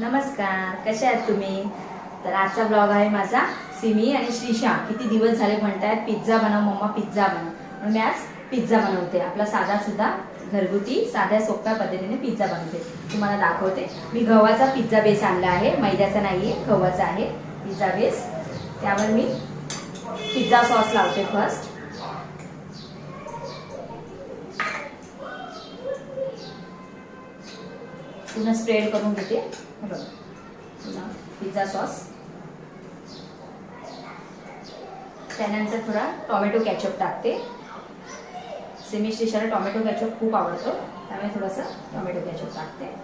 नमस्कार कसे आहात तुम्ही? तर आजचा ब्लॉग आहे माझा. सिमी आणि श्रीशा किती दिवस झाले म्हणतायत पिझ्झा बनव मम्मा पिझ्झा बनव. म्हणून मी आज पिझ्झा बनवते. आपला साधा सुद्धा घरगुती साध्या सोप्या पद्धतीने पिझ्झा बनवते. तुम्हाला दाखवते. मी गव्हाचा पिझ्झा बेस आणला आहे. मैद्याचा नाही आहे गव्हाचा आहे पिझ्झा बेस त्यावर मी पिझ्झा सॉस लावते फर्स्ट पुन्हा स्प्रेड करून घेते. बघा. पुन्हा पिझ्झा सॉस त्यानंतर थोडा टॉमॅटो कॅचअप टाकते. सेमी स्टेशनला टॉमॅटो कॅचअप खूप आवडतो. त्यामुळे थोडंसं टॉमॅटो कॅचअप टाकते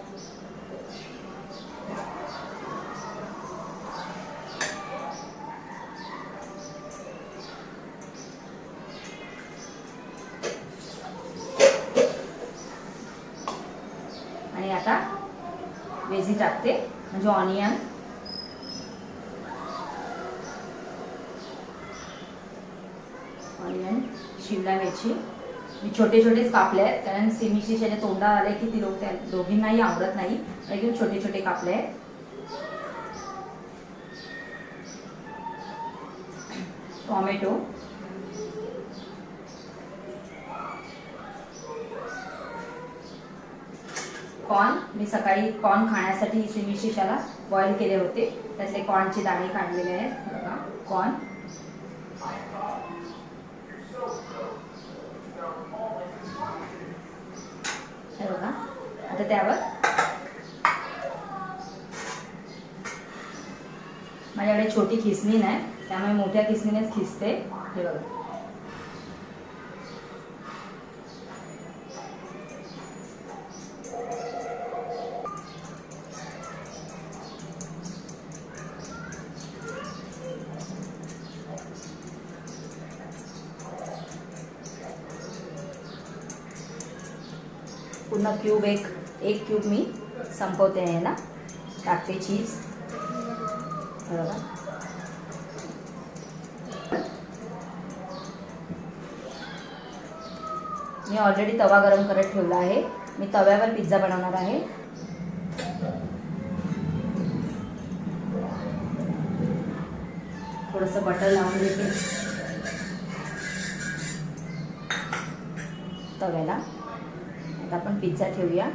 आणि आता वेजी टाकते म्हणजे ऑनियन ऑनियन शिमला मिरची. मी छोटे छोटेच कापले आहेत कारण सिमीची त्याच्या तोंडा आले की ती लोक त्या दोघींनाही आवडत नाही एकदम छोटे छोटे कापले. आहेत टॉमॅटो कॉर्न मी सकाळी कॉर्न खाण्यासाठी सिमीची शिशाला बॉईल केले होते. त्यातले कॉर्नचे दाणे काढलेले आहेत बघा कॉर्न हे बघा आता त्यावर माझ्याकडे छोटी खिसणी नाही त्यामुळे मोठ्या खिसणीनेच खिसते. हे बघा. पूर्ण क्यूब एक एक क्यूब मी संपवते याला टाकते चीज बरोबर? मी ऑलरेडी तवा गरम करत ठेवला आहे. मी तव्यावर पिझ्झा बनवणार आहे. थोडंसं बटर लावून देते तव्याला. आता आपण पिझ्झा ठेवूया.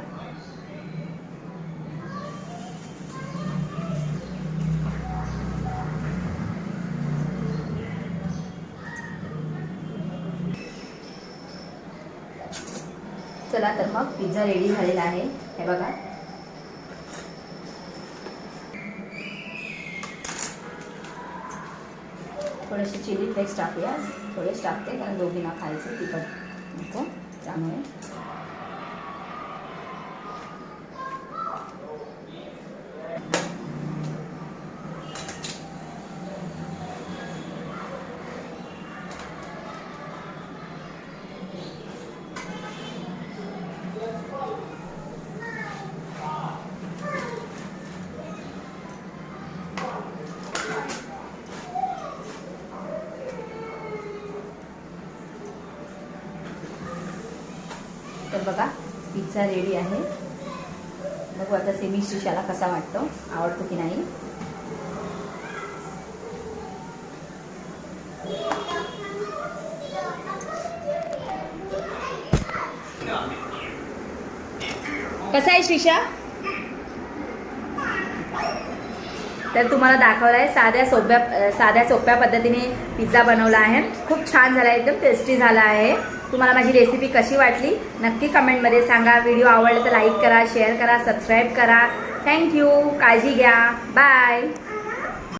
चला तर मग पिझ्झा रेडी झालेला आहे. हे बघा. थोडेसे चिली फ्लेक्स टाकूया. थोडेच टाकते कारण दोघींना खायचं तिखट नको त्यामुळे. तर बघा पिझ्झा रेडी आहे. बघू आता सेमी शिशाला कसा वाटतो. आवडतो की नाही? कसा आहे शिशा? तर तुम्हाला दाखवला आहे साध्या सोप्या साध्या सोप्या पद्धतीने पिझ्झा बनवला आहे. खूप छान झाला एकदम टेस्टी झाला आहे. तुम्हाला माझी रेसिपी कशी वाटली नक्की कमेंटमध्ये सांगा. व्हिडिओ आवडला तर लाईक करा शेअर करा सबस्क्राईब करा. थँक्यू काळजी घ्या. बाय